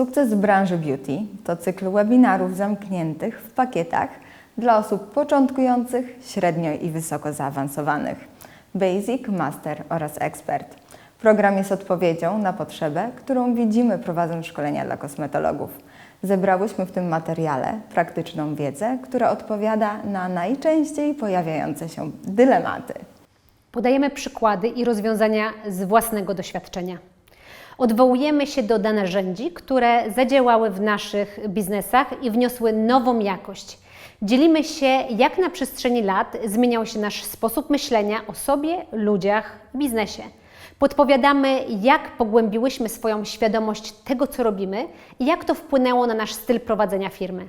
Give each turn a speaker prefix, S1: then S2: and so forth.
S1: Sukces branży beauty to cykl webinarów zamkniętych w pakietach dla osób początkujących, średnio i wysoko zaawansowanych. Basic, Master oraz Expert. Program jest odpowiedzią na potrzebę, którą widzimy prowadząc szkolenia dla kosmetologów. Zebrałyśmy w tym materiale praktyczną wiedzę, która odpowiada na najczęściej pojawiające się dylematy.
S2: Podajemy przykłady i rozwiązania z własnego doświadczenia. Odwołujemy się do narzędzi, które zadziałały w naszych biznesach i wniosły nową jakość. Dzielimy się, jak na przestrzeni lat zmieniał się nasz sposób myślenia o sobie, ludziach, biznesie. Podpowiadamy, jak pogłębiłyśmy swoją świadomość tego, co robimy i jak to wpłynęło na nasz styl prowadzenia firmy.